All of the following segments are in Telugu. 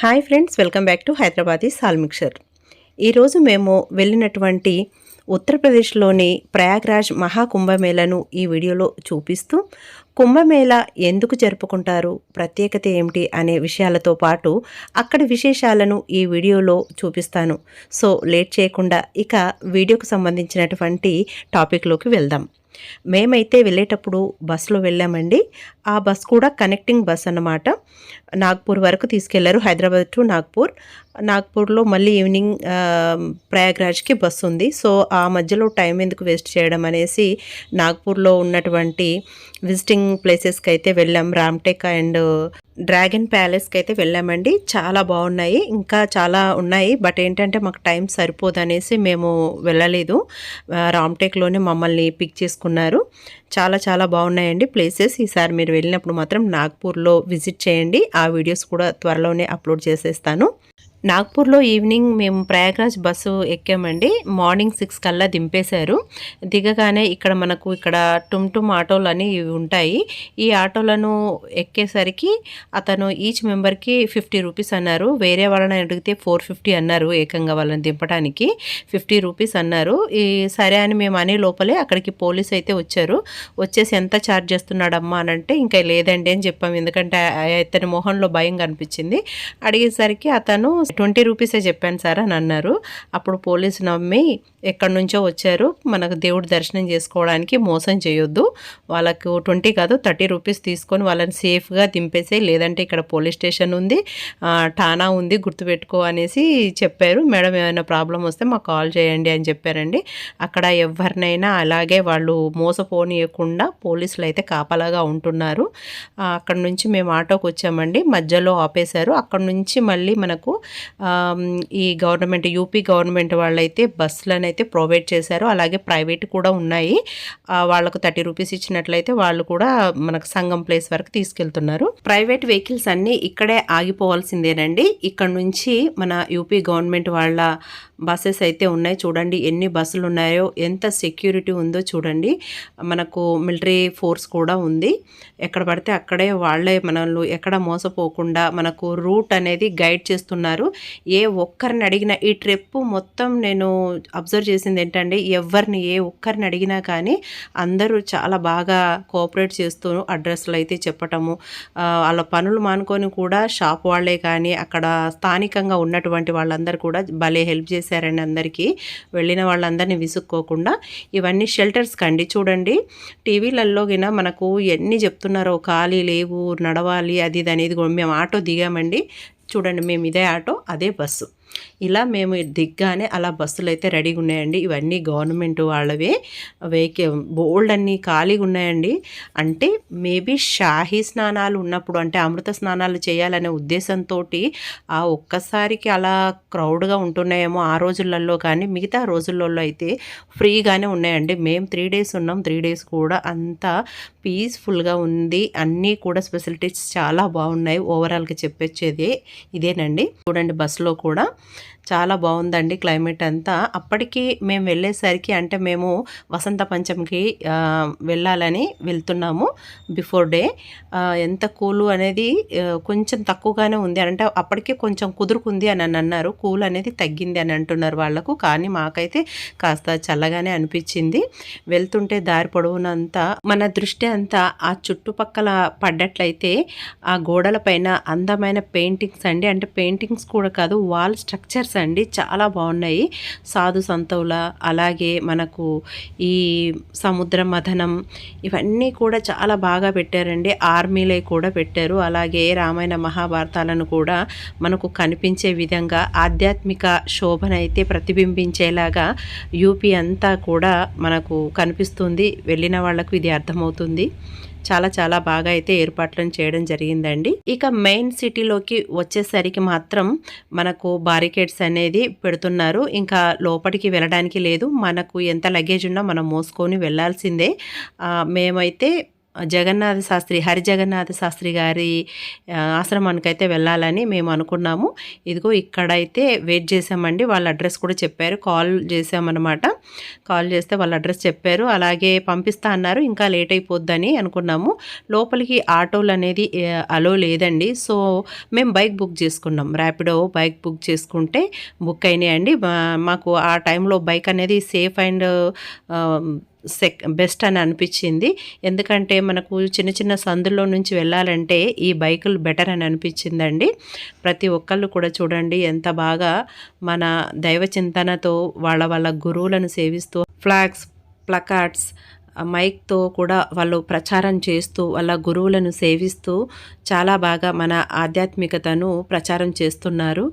Hi friends welcome back to Hyderabadi సాల్ మిక్చర్. ఈరోజు మేము వెళ్ళినటువంటి ఉత్తరప్రదేశ్లోని ప్రయాగ్రాజ్ మహాకుంభమేళను ఈ వీడియోలో చూపిస్తూ కుంభమేళ ఎందుకు జరుపుకుంటారు ప్రత్యేకత ఏమిటి అనే విషయాలతో పాటు అక్కడి విశేషాలను ఈ వీడియోలో చూపిస్తాను. సో లేట్ చేయకుండా ఇక వీడియోకు సంబంధించినటువంటి టాపిక్లోకి వెళ్దాం. మేమైతే వెళ్ళేటప్పుడు బస్సులో వెళ్ళామండి. ఆ బస్ కూడా కనెక్టింగ్ బస్ అన్నమాట. నాగ్పూర్ వరకు తీసుకెళ్ళారు హైదరాబాద్ టు నాగ్పూర్. నాగ్పూర్లో మళ్ళీ ఈవినింగ్ ప్రయాగ్రాజ్కి బస్సు ఉంది. సో ఆ మధ్యలో టైం ఎందుకు వేస్ట్ చేయడం అనేసి నాగ్పూర్లో ఉన్నటువంటి విజిటింగ్ ప్లేసెస్కి అయితే వెళ్ళాం. రామ్టెక్ అండ్ డ్రాగన్ ప్యాలెస్కి అయితే వెళ్ళామండి. చాలా బాగున్నాయి. ఇంకా చాలా ఉన్నాయి. బట్ ఏంటంటే మాకు టైం సరిపోదు అనేసి మేము వెళ్ళలేదు. రామ్టేక్లోనే రామ్టెక్లోనే మమ్మల్ని పిక్ చేసుకున్నారు. చాలా చాలా బాగున్నాయండి ప్లేసెస్. ఈసారి మీరు వెళ్ళినప్పుడు మాత్రం నాగ్పూర్లో విజిట్ చేయండి. ఆ వీడియోస్ కూడా త్వరలోనే అప్లోడ్ చేసేస్తాను. నాగ్పూర్లో ఈవినింగ్ మేము ప్రయాగ్రాజ్ బస్సు ఎక్కామండి. మార్నింగ్ సిక్స్ కల్లా దింపేశారు. దిగగానే ఇక్కడ మనకు ఇక్కడ టుమ్ టుమ్ ఆటోలు అని ఇవి ఉంటాయి. ఈ ఆటోలను ఎక్కేసరికి అతను ఈచ్ మెంబర్కి ఫిఫ్టీ రూపీస్ అన్నారు. వేరే వాళ్ళని అడిగితే ఫోర్ ఫిఫ్టీ అన్నారు ఏకంగా వాళ్ళని దింపడానికి ఫిఫ్టీ రూపీస్ అన్నారు. ఈ సరే అని మేము అనే లోపలే అక్కడికి పోలీస్ అయితే వచ్చారు. వచ్చేసి ఎంత ఛార్జ్ చేస్తున్నాడమ్మా అని అంటే ఇంకా లేదండి అని చెప్పాము. ఎందుకంటే ఇతని మొహంలో భయం కనిపించింది. అడిగేసరికి అతను ట్వంటీ రూపీసే చెప్పాను సార్ అని అన్నారు. అప్పుడు పోలీసు నమ్మి ఎక్కడి నుంచో వచ్చారు. మనకు దేవుడు దర్శనం చేసుకోవడానికి మోసం చేయొద్దు. వాళ్ళకు ట్వంటీ కాదు థర్టీ రూపీస్ తీసుకొని వాళ్ళని సేఫ్గా దింపేసే లేదంటే ఇక్కడ పోలీస్ స్టేషన్ ఉంది ఠానా ఉంది గుర్తుపెట్టుకో అనేసి చెప్పారు. మేడం ఏమైనా ప్రాబ్లం వస్తే మాకు కాల్ చేయండి అని చెప్పారండి. అక్కడ ఎవరినైనా అలాగే వాళ్ళు మోసపోనీయకుండా పోలీసులు అయితే కాపలాగా ఉంటున్నారు. అక్కడ నుంచి మేము ఆటోకి వచ్చామండి. మధ్యలో ఆపేశారు. అక్కడ నుంచి మళ్ళీ మనకు ఈ గవర్నమెంట్ యూపీ గవర్నమెంట్ వాళ్ళైతే బస్సులను అయితే ప్రొవైడ్ చేశారు. అలాగే ప్రైవేట్ కూడా ఉన్నాయి. వాళ్ళకు థర్టీ రూపీస్ ఇచ్చినట్లయితే వాళ్ళు కూడా మనకు సంఘం ప్లేస్ వరకు తీసుకెళ్తున్నారు. ప్రైవేట్ వెహికల్స్ అన్నీ ఇక్కడే ఆగిపోవాల్సిందేనండి. ఇక్కడ నుంచి మన యూపీ గవర్నమెంట్ వాళ్ళ బస్సెస్ అయితే ఉన్నాయి. చూడండి ఎన్ని బస్సులు ఉన్నాయో ఎంత సెక్యూరిటీ ఉందో చూడండి. మనకు మిలిటరీ ఫోర్స్ కూడా ఉంది. ఎక్కడ పడితే అక్కడే వాళ్ళే మనల్ని ఎక్కడ మోసపోకుండా మనకు రూట్ అనేది గైడ్ చేస్తున్నారు. ఏ ఒక్కరిని అడిగినా ఈ ట్రిప్ మొత్తం నేను అబ్జర్వ్ చేసింది ఏంటంటే ఎవరిని ఏ ఒక్కరిని అడిగినా కానీ అందరూ చాలా బాగా కోఆపరేట్ చేస్తూ అడ్రస్లు అయితే చెప్పటము వాళ్ళ పనులు మానుకొని కూడా షాప్ వాళ్ళే కానీ అక్కడ స్థానికంగా ఉన్నటువంటి వాళ్ళందరూ కూడా భలే హెల్ప్ చేశారండి అందరికీ. వెళ్ళిన వాళ్ళందరినీ విసుక్కోకుండా ఇవన్నీ షెల్టర్స్ కండి చూడండి టీవీలలో గిన మనకు ఎన్ని చెప్తున్నారో ఖాళీ లేవు నడవాలి అది ఇది అనేది మేము ఆటో దిగామండి. చూడండి మేము ఇదే ఆటో అదే బస్సు. ఇలా మేము దిగ్గానే అలా బస్సులు అయితే రెడీగా ఉన్నాయండి. ఇవన్నీ గవర్నమెంట్ వాళ్ళవే. వెహికల్ బోల్డ్ అన్ని ఖాళీగా ఉన్నాయండి. అంటే మేబీ షాహీ స్నానాలు ఉన్నప్పుడు అంటే అమృత స్నానాలు చేయాలనే ఉద్దేశంతో ఆ ఒక్కసారికి అలా క్రౌడ్గా ఉంటున్నాయేమో ఆ రోజులలో కానీ మిగతా రోజులలో అయితే ఫ్రీగానే ఉన్నాయండి. మేము త్రీ డేస్ ఉన్నాం. త్రీ డేస్ కూడా అంతా పీస్ఫుల్గా ఉంది. అన్నీ కూడా ఫెసిలిటీస్ చాలా బాగున్నాయి. ఓవరాల్గా చెప్పొచ్చేది ఇదేనండి. చూడండి బస్సులో కూడా చాలా బాగుందండి క్లైమేట్ అంతా. అప్పటికి మేము వెళ్ళేసరికి అంటే మేము వసంత పంచమికి వెళ్ళాలని వెళ్తున్నాము బిఫోర్ డే. ఎంత కూలు అనేది కొంచెం తక్కువగానే ఉంది అంటే అప్పటికే కొంచెం కుదురుకుంది అని అని అన్నారు. కూల్ అనేది తగ్గింది అని అంటున్నారు వాళ్ళకు. కానీ మాకైతే కాస్త చల్లగానే అనిపించింది. వెళ్తుంటే దారి పొడవునంతా మన దృష్టి అంతా ఆ చుట్టుపక్కల పడ్డట్లయితే ఆ గోడల పైన అందమైన పెయింటింగ్స్ అండి. అంటే పెయింటింగ్స్ కూడా కాదు వాల్స్ స్ట్రక్చర్స్ అండి చాలా బాగున్నాయి. సాధు సంతవుల అలాగే మనకు ఈ సముద్ర మథనం ఇవన్నీ కూడా చాలా బాగా పెట్టారండి. ఆర్మీలే కూడా పెట్టారు. అలాగే రామాయణ మహాభారతాలను కూడా మనకు కనిపించే విధంగా ఆధ్యాత్మిక శోభనైతే ప్రతిబింబించేలాగా యూపీ అంతా కూడా మనకు కనిపిస్తుంది. వెళ్ళిన వాళ్ళకు ఇది అర్థమవుతుంది. చాలా చాలా బాగా అయితే ఏర్పాట్లను చేయడం జరిగిందండి. ఇక మెయిన్ సిటీలోకి వచ్చేసరికి మాత్రం మనకు బారికేడ్స్ అనేది పెడుతున్నారు. ఇంకా లోపలికి వెళ్ళడానికి లేదు. మనకు ఎంత లగేజ్ ఉన్నా మనం మోసుకొని వెళ్ళాల్సిందే. మేమైతే జగన్నాథ శాస్త్రి హరి జగన్నాథ శాస్త్రి గారి ఆశ్రమానికైతే వెళ్ళాలని మేము అనుకున్నాము. ఇదిగో ఇక్కడైతే వెయిట్ చేసామండి వాళ్ళ అడ్రస్ కూడా చెప్పారు. కాల్ చేసామన్నమాట కాల్ చేస్తే వాళ్ళ అడ్రస్ చెప్పారు. అలాగే పంపిస్తా అన్నారు. ఇంకా లేట్ అయిపోద్దని అనుకున్నాము. లోపలికి ఆటోలు అనేది అలో లేదండి. సో మేము బైక్ బుక్ చేసుకున్నాం. ర్యాపిడో బైక్ బుక్ చేసుకుంటే బుక్ అయినాయండి. మాకు ఆ టైంలో బైక్ అనేది సేఫ్ అండ్ సెక్ బెస్ట్ అని అనిపించింది. ఎందుకంటే మనకు చిన్న చిన్న సందుల్లో నుంచి వెళ్ళాలంటే ఈ బైకులు బెటర్ అని అనిపించిందండి. ప్రతి ఒక్కళ్ళు కూడా చూడండి ఎంత బాగా మన దైవ చింతనతో వాళ్ళ వాళ్ళ గురువులను సేవిస్తూ ఫ్లాగ్స్ ప్లకార్డ్స్ మైక్తో కూడా వాళ్ళు ప్రచారం చేస్తూ వాళ్ళ గురువులను సేవిస్తూ చాలా బాగా మన ఆధ్యాత్మికతను ప్రచారం చేస్తున్నారు.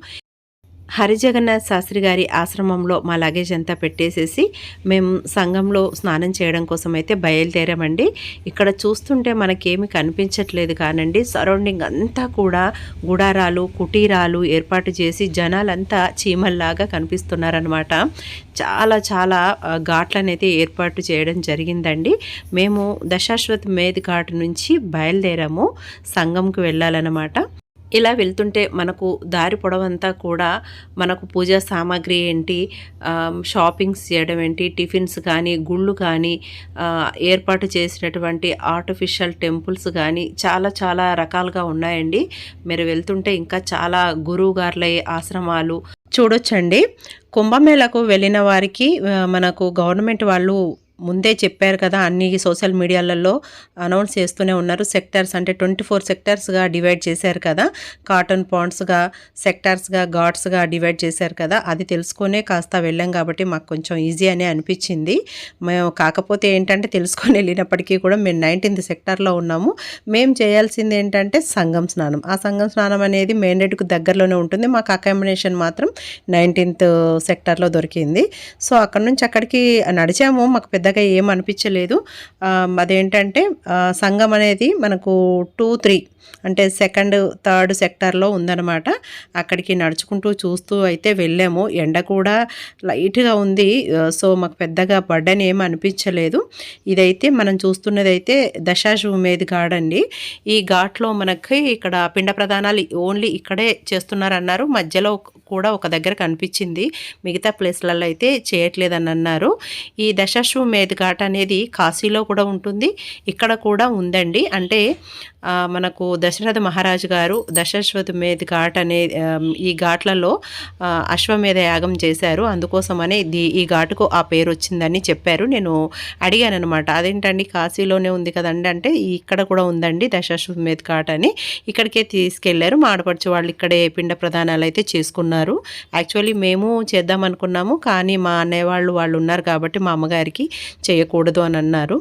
హరిజగన్నాథ్ శాస్త్రి గారి ఆశ్రమంలో మా లగేజ్ అంతా పెట్టేసేసి మేము సంఘంలో స్నానం చేయడం కోసం అయితే బయలుదేరామండి. ఇక్కడ చూస్తుంటే మనకేమి కనిపించట్లేదు కానండి. సరౌండింగ్ అంతా కూడా గుడారాలు కుటీరాలు ఏర్పాటు చేసి జనాలంతా చీమల్లాగా కనిపిస్తున్నారనమాట చాలా చాలా ఘాట్లనైతే ఏర్పాటు చేయడం జరిగిందండి. మేము దశాశ్వత్ మేధ్ ఘాట్ నుంచి బయలుదేరాము. సంఘంకి వెళ్ళాలన్నమాట. ఇలా వెళ్తుంటే మనకు దారి పొడవంతా కూడా మనకు పూజా సామాగ్రి ఏంటి షాపింగ్స్ చేయడం ఏంటి టిఫిన్స్ కానీ గుళ్ళు కానీ ఏర్పాటు చేసినటువంటి ఆర్టిఫిషియల్ టెంపుల్స్ కానీ చాలా చాలా రకాలుగా ఉన్నాయండి. మీరు వెళ్తుంటే ఇంకా చాలా గురువు గారుల ఆశ్రమాలు చూడొచ్చండి. కుంభమేళకు వెళ్ళిన వారికి మనకు గవర్నమెంట్ వాళ్ళు ముందే చెప్పారు కదా అన్ని సోషల్ మీడియాలలో అనౌన్స్ చేస్తూనే ఉన్నారు. సెక్టర్స్ అంటే ట్వంటీ ఫోర్ సెక్టర్స్గా డివైడ్ చేశారు కదా కాటన్ పాండ్స్గా సెక్టార్స్గా గాడ్స్గా డివైడ్ చేశారు కదా. అది తెలుసుకునే కాస్త వెళ్ళాం కాబట్టి మాకు కొంచెం ఈజీ అనే అనిపించింది. మేము కాకపోతే ఏంటంటే తెలుసుకొని వెళ్ళినప్పటికీ కూడా మేము నైన్టీన్త్ సెక్టార్లో ఉన్నాము. మేము చేయాల్సింది ఏంటంటే సంగం స్నానం. ఆ సంగం స్నానం అనేది మెయిన్ రోడ్డుకు దగ్గరలోనే ఉంటుంది. మాకు అకామిడేషన్ మాత్రం నైన్టీన్త్ సెక్టార్లో దొరికింది. సో అక్కడ నుంచి అక్కడికి నడిచాము. మాకు పెద్ద పెద్దగా ఏం అనిపించలేదు. అదేంటంటే సంఘం అనేది మనకు టూ త్రీ అంటే సెకండ్ థర్డ్ సెక్టార్లో ఉందన్నమాట. అక్కడికి నడుచుకుంటూ చూస్తూ అయితే వెళ్ళాము. ఎండ కూడా లైట్గా ఉంది. సో మాకు పెద్దగా బడ్డని ఏం అనిపించలేదు. ఇదైతే మనం చూస్తున్నది అయితే దశాశ్వమేధ్ ఘాట్ అండి. ఈ ఘాట్లో మనకి ఇక్కడ పిండ ప్రధానాలు ఓన్లీ ఇక్కడే చేస్తున్నారన్నారు. మధ్యలో కూడా ఒక దగ్గర కనిపించింది. మిగతా ప్లేస్లలో అయితే చేయట్లేదని అన్నారు ఈ దశాశ్వమేధ్ ఘాట్ అనేది కాశీలో కూడా ఉంటుంది. ఇక్కడ కూడా ఉందండి. అంటే మనకు దశరథ మహారాజు గారు దశాశ్వమేధ్ ఘాట్ అనే ఈ ఘాట్లలో అశ్వమేధ యాగం చేశారు. అందుకోసమనే ఇది ఈ ఘాటుకు ఆ పేరు వచ్చిందని చెప్పారు. నేను అడిగాను అనమాట అదేంటండి? కాశీలోనే ఉంది కదండి అంటే ఇక్కడ కూడా ఉందండి దశాశ్వమేధ్ ఘాట్ అని. ఇక్కడికే తీసుకెళ్ళారు. మా ఆడపడుచు వాళ్ళు ఇక్కడే పిండ ప్రధానాలు అయితే చేసుకున్నారు. యాక్చువల్లీ మేము చేద్దాం అనుకున్నాము కానీ మా అన్నయ్య వాళ్ళు వాళ్ళు ఉన్నారు కాబట్టి మా అమ్మగారికి చేయకూడదు అని అన్నారు.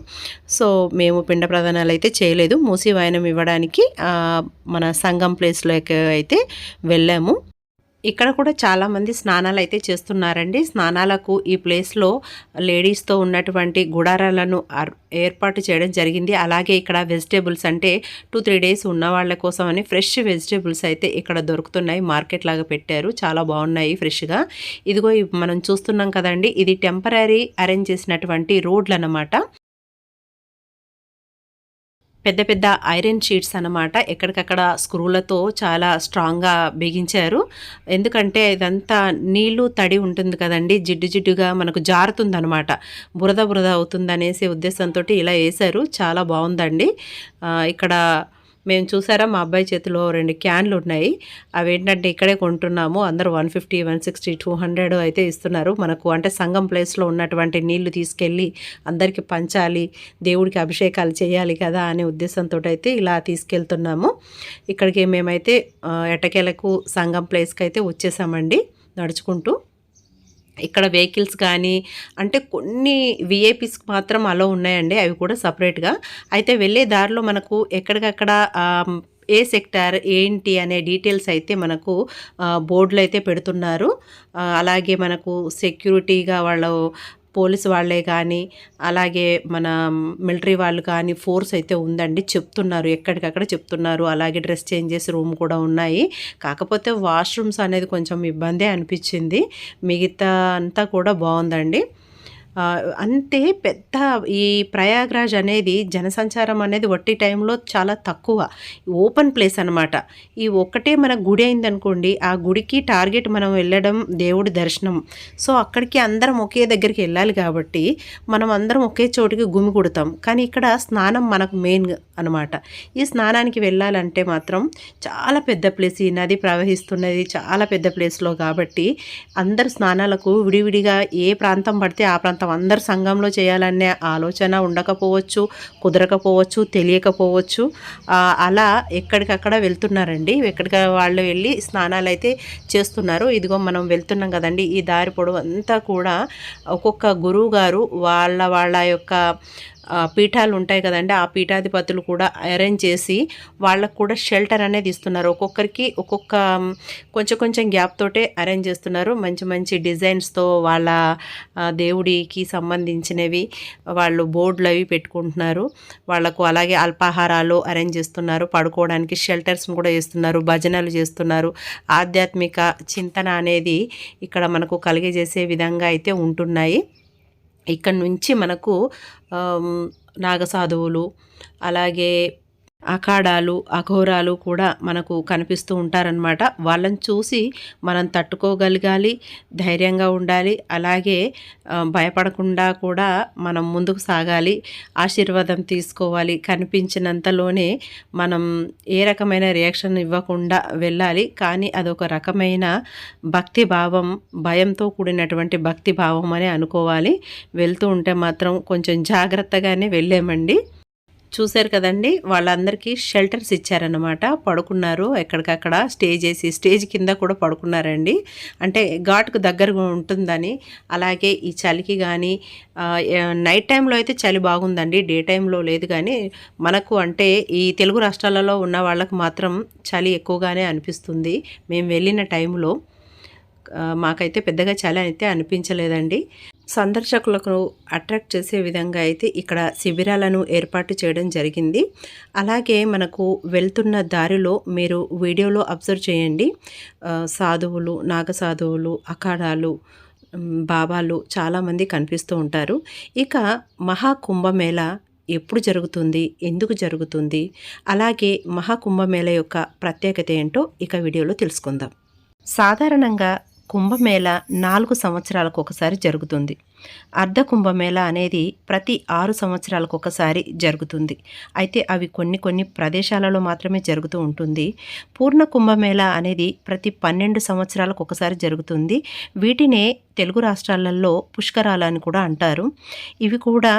సో మేము పిండ ప్రధానాలు అయితే చేయలేదు. మూసి వాయనం ఇవ్వడానికి మన సంఘం ప్లేస్లోకి అయితే వెళ్ళాము. ఇక్కడ కూడా చాలామంది స్నానాలు అయితే చేస్తున్నారండి. స్నానాలకు ఈ ప్లేస్లో లేడీస్తో ఉన్నటువంటి గుడారాలను ఏర్పాటు చేయడం జరిగింది. అలాగే ఇక్కడ వెజిటేబుల్స్ అంటే టూ త్రీ డేస్ ఉన్న వాళ్ళ కోసం అని ఫ్రెష్ వెజిటేబుల్స్ అయితే ఇక్కడ దొరుకుతున్నాయి. మార్కెట్ లాగా పెట్టారు. చాలా బాగున్నాయి ఫ్రెష్గా. ఇదిగో మనం చూస్తున్నాం కదండి ఇది టెంపరీ అరేంజ్ చేసినటువంటి రోడ్లు అన్నమాట పెద్ద పెద్ద ఐరన్ షీట్స్ అన్నమాట ఎక్కడికక్కడ స్క్రూలతో చాలా స్ట్రాంగ్గా బిగించారు. ఎందుకంటే ఇదంతా నీళ్ళు తడి ఉంటుంది కదండి జిడ్డు జిడ్డుగా మనకు జారుతుంది అనమాట బురద బురద అవుతుంది అనేసి ఉద్దేశంతో ఇలా వేశారు. చాలా బాగుందండి. ఇక్కడ మేము చూసారా మా అబ్బాయి చేతిలో రెండు క్యాన్లు ఉన్నాయి. అవి ఏంటంటే ఇక్కడే కొంటున్నాము. అందరూ one fifty one sixty two hundred అయితే ఇస్తున్నారు. మనకు అంటే సంఘం ప్లేస్లో ఉన్నటువంటి నీళ్ళు తీసుకెళ్ళి అందరికీ పంచాలి దేవుడికి అభిషేకాలు చేయాలి కదా అనే ఉద్దేశంతో అయితే ఇలా తీసుకెళ్తున్నాము. ఇక్కడికి మేమైతే ఎటకెలకు సంఘం ప్లేస్కి అయితే వచ్చేసామండి నడుచుకుంటూ. ఇక్కడ వెహికల్స్ కానీ అంటే కొన్ని విఐపీస్కి మాత్రం అలో ఉన్నాయండి. అవి కూడా సపరేట్గా. అయితే వెళ్ళే దారిలో మనకు ఎక్కడికక్కడ ఏ సెక్టార్ ఏంటి అనే డీటెయిల్స్ అయితే మనకు బోర్డులు అయితే పెడుతున్నారు. అలాగే మనకు సెక్యూరిటీగా వాళ్ళు పోలీసు వాళ్ళే కానీ అలాగే మన మిలిటరీ వాళ్ళు కానీ ఫోర్స్ అయితే ఉందండి. చెప్తున్నారు ఎక్కడికక్కడ చెప్తున్నారు. అలాగే డ్రెస్ చేంజెస్ రూమ్ కూడా ఉన్నాయి. కాకపోతే వాష్రూమ్స్ అనేది కొంచెం ఇబ్బందే అనిపించింది. మిగతా అంతా కూడా బాగుందండి. అంతే పెద్ద ఈ ప్రయాగ్రాజ్ అనేది జనసంచారం అనేది వట్టి టైంలో చాలా తక్కువ. ఓపెన్ ప్లేస్ అనమాట ఈ ఒక్కటే మన గుడి అయిందనుకోండి ఆ గుడికి టార్గెట్ మనం వెళ్ళడం దేవుడి దర్శనం. సో అక్కడికి అందరం ఒకే దగ్గరికి వెళ్ళాలి కాబట్టి మనం అందరం ఒకే చోటికి గుమిగూడతాం కానీ ఇక్కడ స్నానం మనకు మెయిన్ అనమాట ఈ స్నానానికి వెళ్ళాలంటే మాత్రం చాలా పెద్ద ప్లేస్. ఈ నది ప్రవహిస్తున్నది చాలా పెద్ద ప్లేస్లో కాబట్టి అందరు స్నానాలకు విడివిడిగా ఏ ప్రాంతం పడితే ఆ ప్రాంతం అందరు సంఘంలో చేయాలనే ఆలోచన ఉండకపోవచ్చు కుదరకపోవచ్చు తెలియకపోవచ్చు. అలా ఎక్కడికక్కడ వెళ్తున్నారండి. ఎక్కడికి వాళ్ళు వెళ్ళి స్నానాలు అయితే చేస్తున్నారు. ఇదిగో మనం వెళ్తున్నాం కదండి. ఈ దారి పొడవు అంతా కూడా ఒక్కొక్క గురువు గారు వాళ్ళ వాళ్ళ యొక్క పీఠాలు ఉంటాయి కదండి. ఆ పీఠాధిపతులు కూడా అరేంజ్ చేసి వాళ్ళకు కూడా షెల్టర్ అనేది ఇస్తున్నారు. ఒక్కొక్కరికి ఒక్కొక్క కొంచెం కొంచెం గ్యాప్ తోటే అరేంజ్ చేస్తున్నారు. మంచి మంచి డిజైన్స్తో వాళ్ళ దేవుడికి వాళ్ళకి సంబంధించినవి వాళ్ళు బోర్డులు అవి పెట్టుకుంటున్నారు. వాళ్ళకు అలాగే అల్పాహారాలు అరేంజ్ చేస్తున్నారు. పడుకోవడానికి షెల్టర్స్ని కూడా చేస్తున్నారు భజనలు చేస్తున్నారు. ఆధ్యాత్మిక చింతన అనేది ఇక్కడ మనకు కలిగజేసే విధంగా అయితే ఉంటున్నాయి. ఇక్కడ నుంచి మనకు నాగసాధువులు అలాగే అఖాడాలు అఘోరాలు కూడా మనకు కనిపిస్తూ ఉంటారనమాట వాళ్ళని చూసి మనం తట్టుకోగలగాలి ధైర్యంగా ఉండాలి. అలాగే భయపడకుండా కూడా మనం ముందుకు సాగాలి ఆశీర్వాదం తీసుకోవాలి. కనిపించినంతలోనే మనం ఏ రకమైన రియాక్షన్ ఇవ్వకుండా వెళ్ళాలి. కానీ అదొక రకమైన భక్తి భావం భయంతో కూడినటువంటి భక్తి భావం అని అనుకోవాలి. వెళ్తూ ఉంటే మాత్రం కొంచెం జాగ్రత్తగానే వెళ్ళామండి. చూశారు కదండి వాళ్ళందరికీ షెల్టర్స్ ఇచ్చారనమాట పడుకున్నారు ఎక్కడికక్కడ స్టేజ్ వేసి స్టేజ్ కింద కూడా పడుకున్నారండి. అంటే ఘాట్కు దగ్గరగా ఉంటుందని అలాగే ఈ చలికి కానీ నైట్ టైంలో అయితే చలి బాగుందండి డే టైంలో లేదు కానీ మనకు అంటే ఈ తెలుగు రాష్ట్రాలలో ఉన్న వాళ్ళకు మాత్రం చలి ఎక్కువగానే అనిపిస్తుంది. మేము వెళ్ళిన టైంలో మాకైతే పెద్దగా చాలా అయితే అనిపించలేదండి. సందర్శకులకు అట్రాక్ట్ చేసే విధంగా అయితే ఇక్కడ శిబిరాలను ఏర్పాటు చేయడం జరిగింది. అలాగే మనకు వెళ్తున్న దారిలో మీరు వీడియోలో అబ్జర్వ్ చేయండి. ఆ, సాధువులు నాగసాధువులు అఖాడాలు బాబాలు చాలామంది కనిపిస్తూ ఉంటారు. ఇక మహాకుంభమేళ ఎప్పుడు జరుగుతుంది? ఎందుకు జరుగుతుంది? అలాగే మహాకుంభమేళ యొక్క ప్రత్యేకత ఏంటో ఇక వీడియోలో తెలుసుకుందాం. సాధారణంగా కుంభమేళ నాలుగు సంవత్సరాలకు ఒకసారి జరుగుతుంది. అర్ధ కుంభమేళ అనేది ప్రతి ఆరు సంవత్సరాలకు ఒకసారి జరుగుతుంది. అయితే అవి కొన్ని కొన్ని ప్రదేశాలలో మాత్రమే జరుగుతూ ఉంటుంది. పూర్ణ కుంభమేళ అనేది ప్రతి పన్నెండు సంవత్సరాలకు ఒకసారి జరుగుతుంది. వీటినే తెలుగు రాష్ట్రాలలో పుష్కరాలని అని కూడా అంటారు. ఇవి కూడా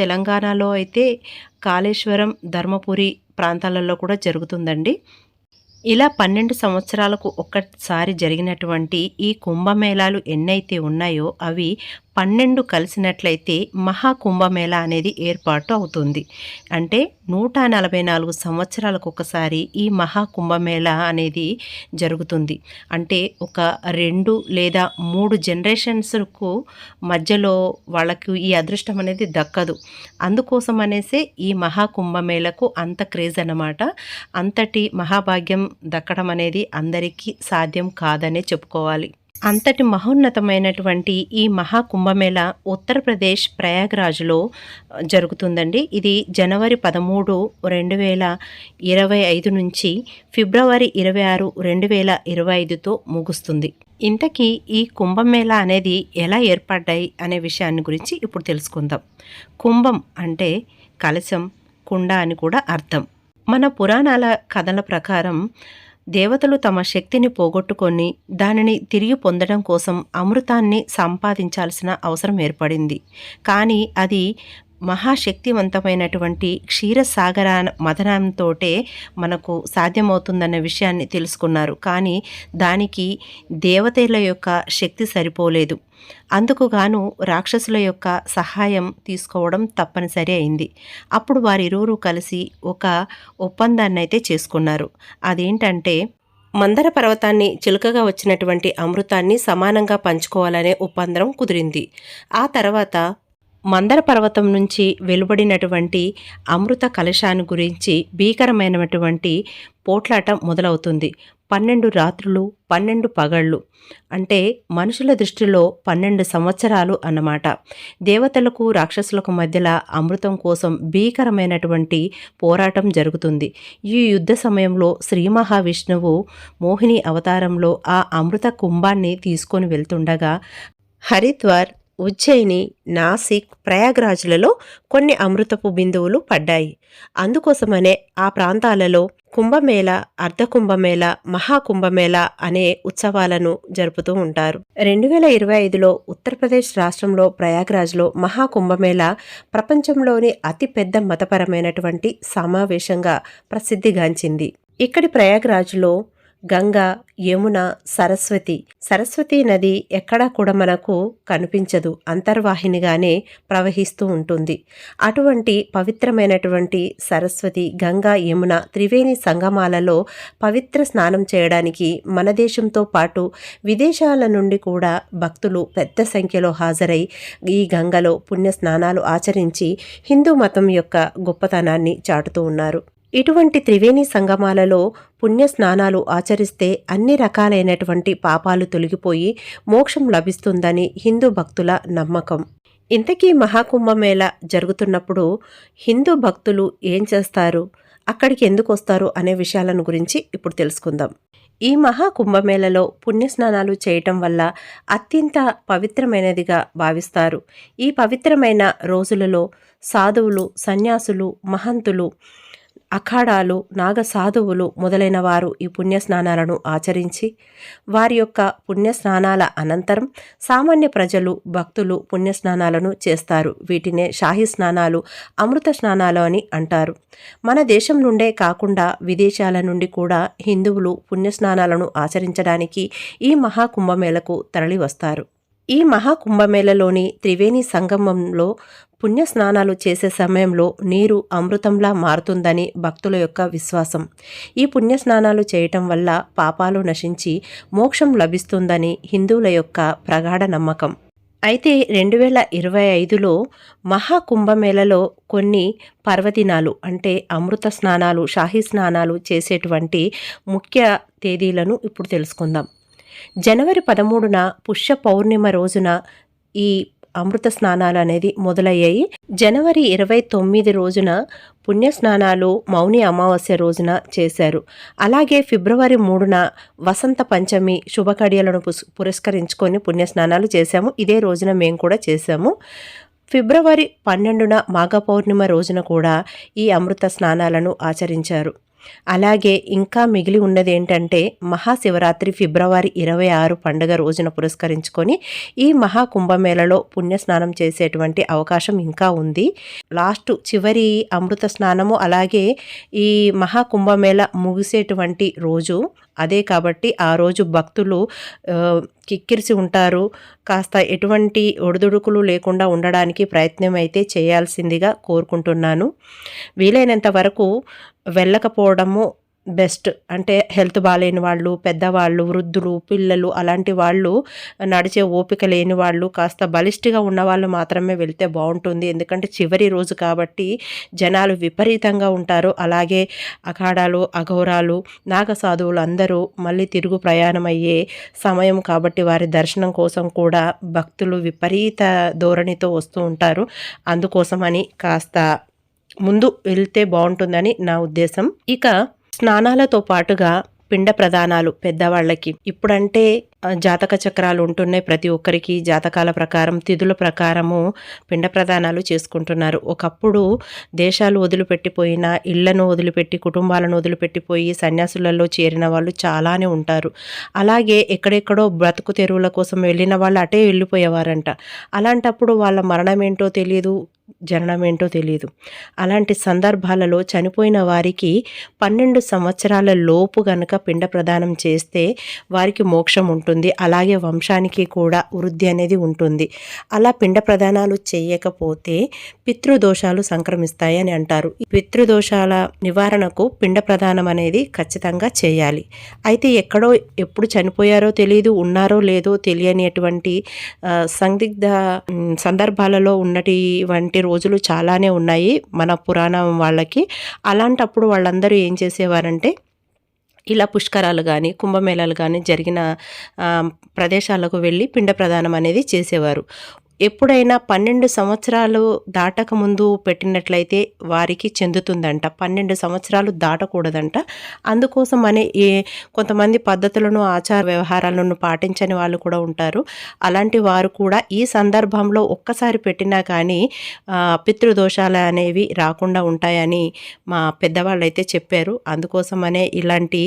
తెలంగాణలో అయితే కాళేశ్వరం ధర్మపురి ప్రాంతాలలో కూడా జరుగుతుందండి. ఇలా పన్నెండు సంవత్సరాలకు ఒక్కసారి జరిగినటువంటి ఈ కుంభమేళాలు ఎన్నైతే ఉన్నాయో అవి పన్నెండు కలిసినట్లయితే మహాకుంభమేళ అనేది ఏర్పాటు అవుతుంది. అంటే నూట నలభై నాలుగు సంవత్సరాలకు ఒకసారి ఈ మహాకుంభమేళ అనేది జరుగుతుంది. అంటే ఒక రెండు లేదా మూడు జనరేషన్స్కు మధ్యలో వాళ్ళకు ఈ అదృష్టం అనేది దక్కదు. అందుకోసం అనేసే ఈ మహా కుంభమేళకు అంత క్రేజ్ అన్నమాట. అంతటి మహాభాగ్యం దక్కడం అనేది అందరికీ సాధ్యం కాదనే చెప్పుకోవాలి. అంతటి మహోన్నతమైనటువంటి ఈ మహా కుంభమేళ ఉత్తరప్రదేశ్ ప్రయాగ్రాజ్లో జరుగుతుందండి. ఇది జనవరి పదమూడు రెండు వేల ఇరవై ఐదు నుంచి ఫిబ్రవరి ఇరవై ఆరు రెండు వేల ఇరవై ఐదుతో ముగుస్తుంది. ఇంతకీ ఈ కుంభమేళ అనేది ఎలా ఏర్పడ్డాయి అనే విషయాన్ని గురించి ఇప్పుడు తెలుసుకుందాం. కుంభం అంటే కలశం కుండ అని కూడా అర్థం. మన పురాణాల కథల ప్రకారం దేవతలు తమ శక్తిని పోగొట్టుకొని దానిని తిరిగి పొందడం కోసం అమృతాన్ని సంపాదించాల్సిన అవసరం ఏర్పడింది. కానీ అది మహాశక్తివంతమైనటువంటి క్షీరసాగర మదనంతోటే మనకు సాధ్యమవుతుందన్న విషయాన్ని తెలుసుకున్నారు. కానీ దానికి దేవతల యొక్క శక్తి సరిపోలేదు. అందుకు గాను రాక్షసుల యొక్క సహాయం తీసుకోవడం తప్పనిసరి అయింది. అప్పుడు వారిరువురు కలిసి ఒక ఒప్పందాన్ని అయితే చేసుకున్నారు. అదేంటంటే మందర పర్వతాన్ని చిలుకగా వచ్చినటువంటి అమృతాన్ని సమానంగా పంచుకోవాలనే ఒప్పందం కుదిరింది. ఆ తర్వాత మందర పర్వతం నుంచి వెలువడినటువంటి అమృత కలశాన్ని గురించి భీకరమైనటువంటి పోట్లాట మొదలవుతుంది. పన్నెండు రాత్రులు పన్నెండు పగళ్ళు. అంటే మనుషుల దృష్టిలో పన్నెండు సంవత్సరాలు అన్నమాట. దేవతలకు రాక్షసులకు మధ్యలో అమృతం కోసం భీకరమైనటువంటి పోరాటం జరుగుతుంది. ఈ యుద్ధ సమయంలో శ్రీ మహావిష్ణువు మోహిని అవతారంలో ఆ అమృత కుంభాన్ని తీసుకొని వెళ్తుండగా హరిద్వార్ ఉజ్జయిని నాసిక్ ప్రయాగ్రాజ్లలో కొన్ని అమృతపు బిందువులు పడ్డాయి. అందుకోసమనే ఆ ప్రాంతాలలో కుంభమేళ అర్ధకుంభమేళ మహాకుంభమేళ అనే ఉత్సవాలను జరుపుతూ ఉంటారు. రెండు వేల ఇరవై ఐదులో ఉత్తరప్రదేశ్ రాష్ట్రంలో ప్రయాగ్రాజ్లో మహాకుంభమేళ ప్రపంచంలోని అతిపెద్ద మతపరమైనటువంటి సమావేశంగా ప్రసిద్ధిగాంచింది. ఇక్కడి ప్రయాగ్రాజ్లో గంగా యమున సరస్వతి. సరస్వతి నది ఎక్కడా కూడా మనకు కనిపించదు. అంతర్వాహినిగానే ప్రవహిస్తూ ఉంటుంది. అటువంటి పవిత్రమైనటువంటి సరస్వతి గంగా యమున త్రివేణి సంగమాలలో పవిత్ర స్నానం చేయడానికి మన దేశంతో పాటు విదేశాల నుండి కూడా భక్తులు పెద్ద సంఖ్యలో హాజరై ఈ గంగలో పుణ్య స్నానాలు ఆచరించి హిందూ మతం యొక్క గొప్పతనాన్ని చాటుతూ ఉన్నారు. ఇటువంటి త్రివేణి సంగమాలలో పుణ్య స్నానాలు ఆచరిస్తే అన్ని రకాలైనటువంటి పాపాలు తొలగిపోయి మోక్షం లభిస్తుందని హిందూ భక్తుల నమ్మకం. ఇంతకీ మహాకుంభమేళ జరుగుతున్నప్పుడు హిందూ భక్తులు ఏం చేస్తారు? అక్కడికి ఎందుకు వస్తారు? అనే విషయాలను గురించి ఇప్పుడు తెలుసుకుందాం. ఈ మహాకుంభమేళలో పుణ్యస్నానాలు చేయటం వల్ల అత్యంత పవిత్రమైనదిగా భావిస్తారు. ఈ పవిత్రమైన రోజులలో సాధువులు సన్యాసులు మహంతులు అఖాడాలు నాగ సాధువులు మొదలైన వారు ఈ పుణ్యస్నానాలను ఆచరించి వారి యొక్క పుణ్యస్నానాల అనంతరం సామాన్య ప్రజలు భక్తులు పుణ్యస్నానాలను చేస్తారు. వీటినే షాహి స్నానాలు అమృత స్నానాలు అని అంటారు. మన దేశం నుండే కాకుండా విదేశాల నుండి కూడా హిందువులు పుణ్యస్నానాలను ఆచరించడానికి ఈ మహాకుంభమేళకు తరలి వస్తారు ఈ మహాకుంభమేళలోని త్రివేణి సంగమంలో పుణ్య స్నానాలు చేసే సమయంలో నీరు అమృతంలా మారుతుందని భక్తుల యొక్క విశ్వాసం. ఈ పుణ్య స్నానాలు చేయటం వల్ల పాపాలు నశించి మోక్షం లభిస్తుందని హిందువుల యొక్క ప్రగాఢ నమ్మకం. అయితే రెండు వేల ఇరవై ఐదులో మహాకుంభమేళలో కొన్ని పర్వదినాలు అంటే అమృత స్నానాలు షాహీ స్నానాలు చేసేటువంటి ముఖ్య తేదీలను ఇప్పుడు తెలుసుకుందాం. జనవరి పదమూడున పుష్య పౌర్ణిమ రోజున ఈ అమృత స్నానాలు అనేది మొదలయ్యాయి. జనవరి ఇరవై తొమ్మిది రోజున పుణ్య స్నానాలు మౌని అమావాస్య రోజున చేశారు. అలాగే ఫిబ్రవరి మూడున వసంత పంచమి శుభకడియలను పుస్- పురస్కరించుకొని పుణ్య స్నానాలు చేశాము. ఇదే రోజున మేము కూడా చేశాము. ఫిబ్రవరి పన్నెండున మాఘ పౌర్ణిమ రోజున కూడా ఈ అమృత స్నానాలను ఆచరించారు. అలాగే ఇంకా మిగిలి ఉన్నది ఏంటంటే మహాశివరాత్రి ఫిబ్రవరి ఇరవై ఆరు పండుగ రోజున పురస్కరించుకొని ఈ మహాకుంభమేళలో పుణ్యస్నానం చేసేటువంటి అవకాశం ఇంకా ఉంది. లాస్ట్ చివరి అమృత స్నానము అలాగే ఈ మహాకుంభమేళ ముగిసేటువంటి రోజు అదే కాబట్టి ఆ రోజు భక్తులు కిక్కిరిసి ఉంటారు. కాస్త ఎటువంటి ఒడిదుడుకులు లేకుండా ఉండడానికి ప్రయత్నం అయితే చేయాల్సిందిగా కోరుకుంటున్నాను. వీలైనంత వరకు వెళ్ళకపోవడము బెస్ట్. అంటే హెల్త్ బాగాలేని వాళ్ళు పెద్దవాళ్ళు వృద్ధులు పిల్లలు అలాంటి వాళ్ళు నడిచే ఓపిక లేని వాళ్ళు కాస్త బలిష్టిగా ఉన్న వాళ్ళు మాత్రమే వెళ్తే బాగుంటుంది. ఎందుకంటే చివరి రోజు కాబట్టి జనాలు విపరీతంగా ఉంటారు. అలాగే అఖాడాలు అఘోరాలు నాగ సాధువులు అందరూ మళ్ళీ తిరుగు ప్రయాణం అయ్యే సమయం కాబట్టి వారి దర్శనం కోసం కూడా భక్తులు విపరీత ధోరణితో వస్తూ ఉంటారు. అందుకోసమని కాస్త ముందు వెళ్తే బాగుంటుందని నా ఉద్దేశం. ఇక స్నానాలతో పాటుగా పిండ ప్రదానాలు పెద్దవాళ్ళకి. ఇప్పుడంటే జాతక చక్రాలు ఉంటున్నాయి. ప్రతి ఒక్కరికి జాతకాల ప్రకారం తిథుల ప్రకారము పిండ ప్రదానాలు చేసుకుంటున్నారు. ఒకప్పుడు దేశాలు వదిలిపెట్టిపోయిన ఇళ్ళను వదిలిపెట్టి కుటుంబాలను వదిలిపెట్టిపోయి సన్యాసులలో చేరిన వాళ్ళు చాలానే ఉంటారు. అలాగే ఎక్కడెక్కడో బ్రతుకు తెరువుల కోసం వెళ్ళిన వాళ్ళు అటే వెళ్ళిపోయేవారంట. అలాంటప్పుడు వాళ్ళ మరణం ఏంటో తెలియదు జననం ఏంటో తెలియదు అలాంటి సందర్భాలలో చనిపోయిన వారికి పన్నెండు సంవత్సరాల లోపు గనక పిండ ప్రదానం చేస్తే వారికి మోక్షం ఉంటుంది. ఉంటుంది. అలాగే వంశానికి కూడా వృద్ధి అనేది ఉంటుంది. అలా పిండ ప్రదానాలు చేయకపోతే పితృదోషాలు సంక్రమిస్తాయి అని అంటారు. ఈ పితృదోషాల నివారణకు పిండ ప్రదానం అనేది ఖచ్చితంగా చేయాలి. అయితే ఎక్కడో ఎప్పుడు చనిపోయారో తెలియదు ఉన్నారో లేదో తెలియనిటువంటి సందిగ్ధ సందర్భాలలో సందర్భాలలో ఉన్నటువంటి రోజులు చాలానే ఉన్నాయి మన పురాణం వాళ్ళకి. అలాంటప్పుడు వాళ్ళందరూ ఏం చేసేవారంటే ఇలా పుష్కరాలు కానీ కుంభమేళాలు కానీ జరిగిన ప్రదేశాలకు వెళ్ళి పిండ ప్రదానం అనేది చేసేవారు. ఎప్పుడైనా పన్నెండు సంవత్సరాలు దాటక ముందు పెట్టినట్లయితే వారికి చెందుతుందంట. పన్నెండు సంవత్సరాలు దాటకూడదంట. అందుకోసం అనే ఏ కొంతమంది పద్ధతులను ఆచార వ్యవహారాలను పాటించని వాళ్ళు కూడా ఉంటారు. అలాంటి వారు కూడా ఈ సందర్భంలో ఒక్కసారి పెట్టినా కానీ పితృదోషాలు అనేవి రాకుండా ఉంటాయని మా పెద్దవాళ్ళు అయితే చెప్పారు అందుకోసమనే ఇలాంటి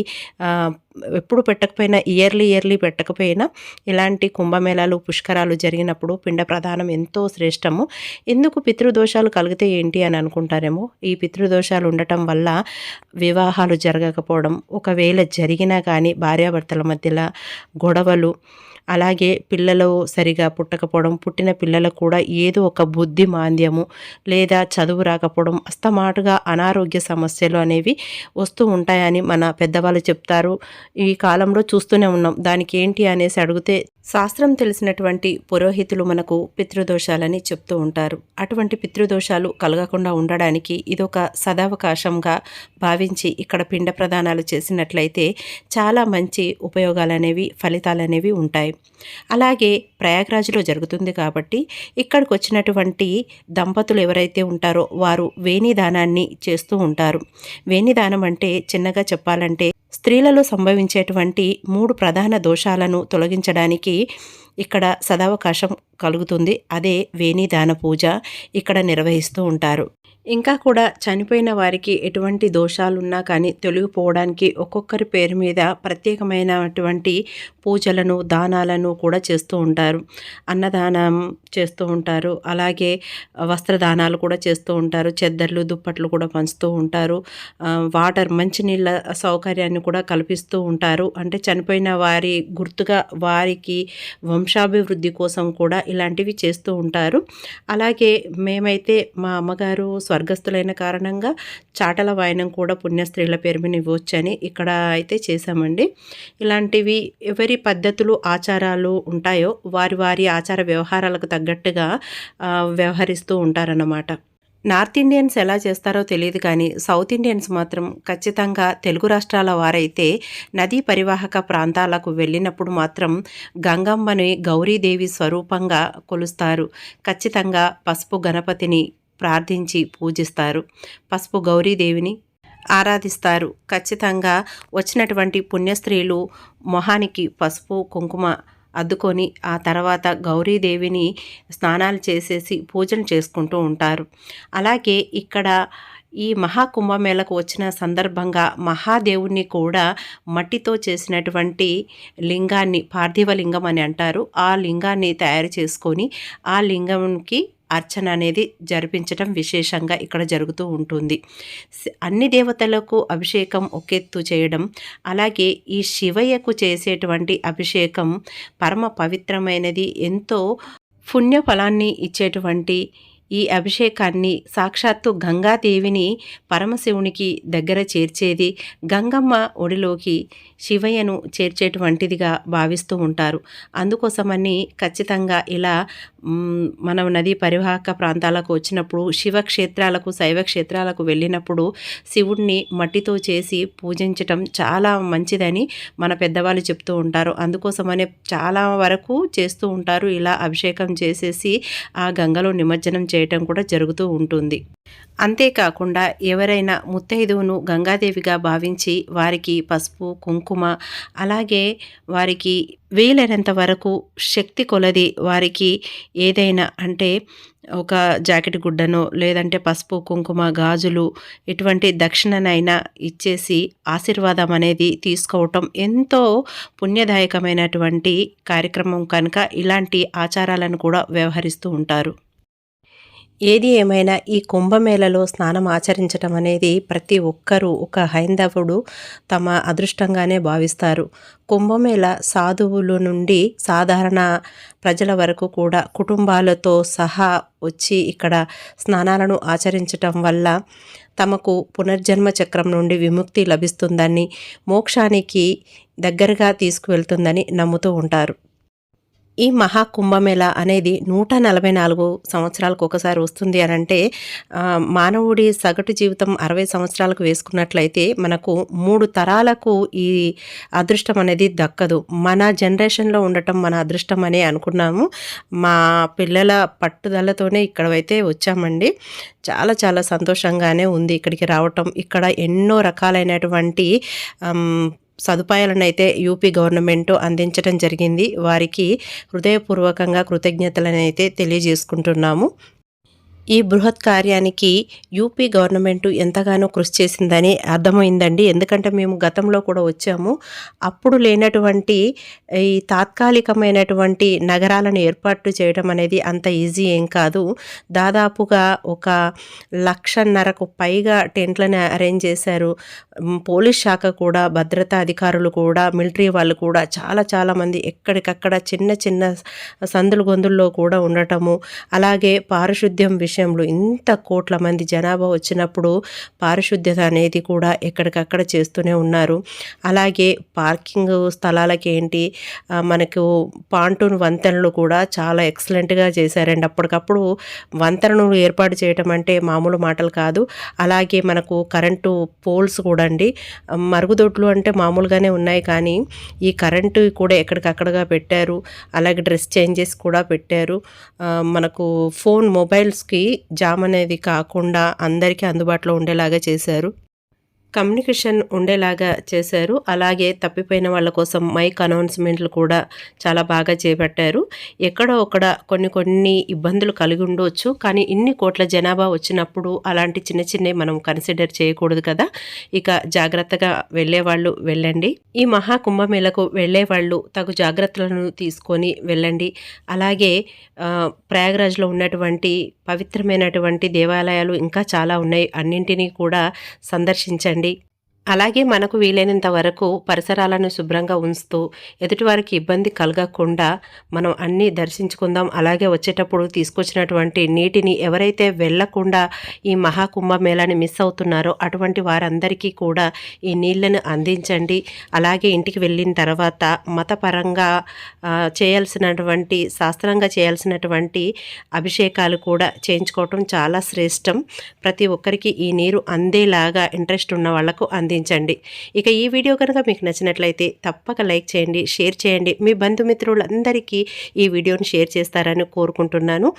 ఎప్పుడు పెట్టకపోయినా ఇయర్లీ ఇయర్లీ పెట్టకపోయినా ఇలాంటి కుంభమేళాలు పుష్కరాలు జరిగినప్పుడు పిండ ప్రధానం ఎంతో శ్రేష్టము. ఎందుకు పితృదోషాలు కలిగితే ఏంటి అని అనుకుంటారేమో? ఈ పితృదోషాలు ఉండటం వల్ల వివాహాలు జరగకపోవడం ఒకవేళ జరిగినా కానీ భార్యాభర్తల మధ్యలో గొడవలు అలాగే పిల్లలు సరిగా పుట్టకపోవడం పుట్టిన పిల్లలకు కూడా ఏదో ఒక బుద్ధి మాంద్యము లేదా చదువు రాకపోవడం అస్తమాటుగా అనారోగ్య సమస్యలు అనేవి వస్తూ ఉంటాయని మన పెద్దవాళ్ళు చెప్తారు. ఈ కాలంలో చూస్తూనే ఉన్నాం. దానికి ఏంటి అనేసి అడిగితే శాస్త్రం తెలిసినటువంటి పురోహితులు మనకు పితృదోషాలని చెప్తూ ఉంటారు. అటువంటి పితృదోషాలు కలగకుండా ఉండడానికి ఇదొక సదావకాశంగా భావించి ఇక్కడ పిండ ప్రదానాలు చేసినట్లయితే చాలా మంచి ఉపయోగాలు అనేవి ఫలితాలు అనేవి ఉంటాయి. అలాగే ప్రయాగ్రాజ్లో జరుగుతుంది కాబట్టి ఇక్కడికి వచ్చినటువంటి దంపతులు ఎవరైతే ఉంటారో వారు వేణిదానాన్ని చేస్తూ ఉంటారు. వేణిదానం అంటే చిన్నగా చెప్పాలంటే స్త్రీలలో సంభవించేటువంటి మూడు ప్రధాన దోషాలను తొలగించడానికి ఇక్కడ సదావకాశం కలుగుతుంది. అదే వేణిదాన పూజ ఇక్కడ నిర్వహిస్తూ ఉంటారు. ఇంకా కూడా చనిపోయిన వారికి ఎటువంటి దోషాలున్నా కానీ తొలగిపోవడానికి ఒక్కొక్కరి పేరు మీద ప్రత్యేకమైనటువంటి పూజలను దానాలను కూడా చేస్తూ ఉంటారు. అన్నదానం చేస్తూ ఉంటారు. అలాగే వస్త్రదానాలు కూడా చేస్తూ ఉంటారు. చెద్దర్లు దుప్పట్లు కూడా పంచుతూ ఉంటారు. వాటర్ మంచినీళ్ళ సౌకర్యాన్ని కూడా కల్పిస్తూ ఉంటారు. అంటే చనిపోయిన వారి గుర్తుగా వారికి వంశాభివృద్ధి కోసం కూడా ఇలాంటివి చేస్తూ ఉంటారు. అలాగే మేమైతే మా అమ్మగారు స్వర్గస్థులైన కారణంగా చాటల వాయనం కూడా పుణ్యస్త్రీల పేరు మీద ఇవ్వచ్చని ఇక్కడ అయితే చేశామండి. ఇలాంటివి ఎవరి పద్ధతులు ఆచారాలు ఉంటాయో వారి వారి ఆచార వ్యవహారాలకు తగ్గట్టుగా వ్యవహరిస్తూ ఉంటారన్నమాట. నార్త్ ఇండియన్స్ ఎలా చేస్తారో తెలియదు కానీ సౌత్ ఇండియన్స్ మాత్రం ఖచ్చితంగా తెలుగు రాష్ట్రాల వారైతే నదీ పరివాహక ప్రాంతాలకు వెళ్ళినప్పుడు మాత్రం గంగమ్మని గౌరీదేవి స్వరూపంగా కొలుస్తారు. ఖచ్చితంగా పసుపు గణపతిని ప్రార్థించి పూజిస్తారు. పసుపు గౌరీదేవిని ఆరాధిస్తారు. ఖచ్చితంగా వచ్చినటువంటి పుణ్యస్త్రీలు మొహానికి పసుపు కుంకుమ అద్దుకొని ఆ తర్వాత గౌరీదేవిని స్నానాలు చేసేసి పూజలు చేసుకుంటూ ఉంటారు. అలాగే ఇక్కడ ఈ మహాకుంభమేళకు వచ్చిన సందర్భంగా మహాదేవుణ్ణి కూడా మట్టితో చేసినటువంటి లింగాన్ని పార్థివ లింగం అని అంటారు. ఆ లింగాన్ని తయారు చేసుకొని ఆ లింగంకి అర్చన అనేది జరిపించటం విశేషంగా ఇక్కడ జరుగుతూ ఉంటుంది. అన్ని దేవతలకు అభిషేకం ఒకెత్తు చేయడం అలాగే ఈ శివయ్యకు చేసేటువంటి అభిషేకం పరమ పవిత్రమైనది ఎంతో పుణ్యఫలాన్ని ఇచ్చేటువంటి ఈ అభిషేకాన్ని సాక్షాత్తు గంగాదేవిని పరమశివునికి దగ్గర చేర్చేది గంగమ్మ ఒడిలోకి శివయ్యను చేర్చేటువంటిదిగా భావిస్తూ ఉంటారు. అందుకోసమని ఖచ్చితంగా ఇలా మనం నదీ పరివాహక ప్రాంతాలకు వచ్చినప్పుడు శివక్షేత్రాలకు శైవ క్షేత్రాలకు వెళ్ళినప్పుడు శివుణ్ణి మట్టితో చేసి పూజించటం చాలా మంచిదని మన పెద్దవాళ్ళు చెప్తూ ఉంటారు. అందుకోసమనే చాలా వరకు చేస్తూ ఉంటారు. ఇలా అభిషేకం చేసేసి ఆ గంగలో నిమజ్జనం చే చేయటం కూడా జరుగుతూ ఉంటుంది. అంతేకాకుండా ఎవరైనా ముత్తైదువును గంగాదేవిగా భావించి వారికి పసుపు కుంకుమ అలాగే వారికి వీలైనంత వరకు శక్తి కొలది వారికి ఏదైనా అంటే ఒక జాకెట్ గుడ్డను లేదంటే పసుపు కుంకుమ గాజులు ఇటువంటి దక్షిణనైనా ఇచ్చేసి ఆశీర్వాదం అనేది తీసుకోవటం ఎంతో పుణ్యదాయకమైనటువంటి కార్యక్రమం కనుక ఇలాంటి ఆచారాలను కూడా వ్యవహరిస్తూ ఉంటారు. ఏది ఏమైనా ఈ కుంభమేళలో స్నానం ఆచరించటం అనేది ప్రతి ఒక్కరూ ఒక హైందవుడు తమ అదృష్టంగానే భావిస్తారు. కుంభమేళ సాధువుల నుండి సాధారణ ప్రజల వరకు కూడా కుటుంబాలతో సహా వచ్చి ఇక్కడ స్నానాలను ఆచరించటం వల్ల తమకు పునర్జన్మ చక్రం నుండి విముక్తి లభిస్తుందని మోక్షానికి దగ్గరగా తీసుకువెళ్తుందని నమ్ముతూ ఉంటారు. ఈ మహా కుంభమేళ అనేది నూట నలభై నాలుగు సంవత్సరాలకు ఒకసారి వస్తుంది అని అంటే మానవుడి సగటు జీవితం అరవై సంవత్సరాలకు వేసుకున్నట్లయితే మనకు మూడు తరాలకు ఈ అదృష్టం అనేది దక్కదు. మన జనరేషన్లో ఉండటం మన అదృష్టం అని అనుకున్నాము. మా పిల్లల పట్టుదలతోనే ఇక్కడైతే వచ్చామండి. చాలా చాలా సంతోషంగానే ఉంది ఇక్కడికి రావటం. ఇక్కడ ఎన్నో రకాలైనటువంటి సదుపాయాలను అయితే యూపీ గవర్నమెంట్ అందించడం జరిగింది. వారికి హృదయపూర్వకంగా కృతజ్ఞతలను అయితే తెలియజేసుకుంటున్నాము. ఈ బృహత్ కార్యానికి యూపీ గవర్నమెంట్ ఎంతగానో కృషి చేసిందని అర్థమైందండి. ఎందుకంటే మేము గతంలో కూడా వచ్చాము. అప్పుడు లేనటువంటి ఈ తాత్కాలికమైనటువంటి నగరాలను ఏర్పాటు చేయడం అనేది అంత ఈజీ ఏం కాదు. దాదాపుగా ఒక లక్షన్నరకు పైగా టెంట్లను అరేంజ్ చేశారు. పోలీస్ శాఖ కూడా భద్రతా అధికారులు కూడా మిలిటరీ వాళ్ళు కూడా చాలా చాలామంది ఎక్కడికక్కడ చిన్న చిన్న సందులు గొంతుల్లో కూడా ఉండటము అలాగే పారిశుద్ధ్యం విషయంలో ఇంత కోట్ల మంది జనాభా వచ్చినప్పుడు పారిశుద్ధ్యత అనేది కూడా ఎక్కడికక్కడ చేస్తూనే ఉన్నారు. అలాగే పార్కింగ్ స్థలాలకి ఏంటి మనకు పాంటూన్ వంతెనలు కూడా చాలా ఎక్సలెంట్గా చేశారండి. అప్పటికప్పుడు వంతెనను ఏర్పాటు చేయటం అంటే మామూలు మాటలు కాదు. అలాగే మనకు కరెంటు పోల్స్ కూడా అండి. మరుగుదొడ్లు అంటే మామూలుగానే ఉన్నాయి కానీ ఈ కరెంటు కూడా ఎక్కడికక్కడగా పెట్టారు. అలాగే డ్రెస్ చేంజెస్ కూడా పెట్టారు. మనకు ఫోన్ మొబైల్స్కి జామ్ అనేది కాకుండా అందరికీ అందుబాటులో ఉండేలాగా చేశారు. కమ్యూనికేషన్ ఉండేలాగా చేశారు. అలాగే తప్పిపోయిన వాళ్ళ కోసం మైక్ అనౌన్స్మెంట్లు కూడా చాలా బాగా చేపట్టారు. ఎక్కడో ఒక్కడ కొన్ని కొన్ని ఇబ్బందులు కలిగి ఉండవచ్చు కానీ ఇన్ని కోట్ల జనాభా వచ్చినప్పుడు అలాంటి చిన్న చిన్నవి మనం కన్సిడర్ చేయకూడదు కదా. ఇక జాగ్రత్తగా వెళ్ళేవాళ్ళు వెళ్ళండి. ఈ మహా కుంభమేళకు వెళ్ళేవాళ్ళు తగు జాగ్రత్తలను తీసుకొని వెళ్ళండి. అలాగే ప్రయాగరాజ్లో ఉన్నటువంటి పవిత్రమైనటువంటి దేవాలయాలు ఇంకా చాలా ఉన్నాయి. అన్నింటినీ కూడా సందర్శించండి. చేసుకోండి అలాగే మనకు వీలైనంత వరకు పరిసరాలను శుభ్రంగా ఉంచుతూ ఎదుటివారికి ఇబ్బంది కలగకుండా మనం అన్నీ దర్శించుకుందాం. అలాగే వచ్చేటప్పుడు తీసుకొచ్చినటువంటి నీటిని ఎవరైతే వెళ్ళకుండా ఈ మహాకుంభమేళాని మిస్ అవుతున్నారో అటువంటి వారందరికీ కూడా ఈ నీళ్ళను అందించండి. అలాగే ఇంటికి వెళ్ళిన తర్వాత మతపరంగా చేయాల్సినటువంటి శాస్త్రంగా చేయాల్సినటువంటి అభిషేకాలు కూడా చేయించుకోవటం చాలా శ్రేష్టం. ప్రతి ఒక్కరికి ఈ నీరు అందేలాగా ఇంట్రెస్ట్ ఉన్న వాళ్ళకు అందించండి ఇక ఈ వీడియో కనుక మీకు నచ్చినట్లయితే తప్పక లైక్ చేయండి షేర్ చేయండి. మీ బంధుమిత్రులందరికీ ఈ వీడియోని షేర్ చేస్తారని కోరుకుంటున్నాను.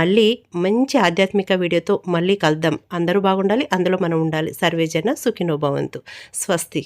మళ్ళీ మంచి ఆధ్యాత్మిక వీడియోతో మళ్ళీ కలుద్దాం. అందరూ బాగుండాలి అందులో మనం ఉండాలి. సర్వేజన సుఖినోభవంతు స్వస్తి.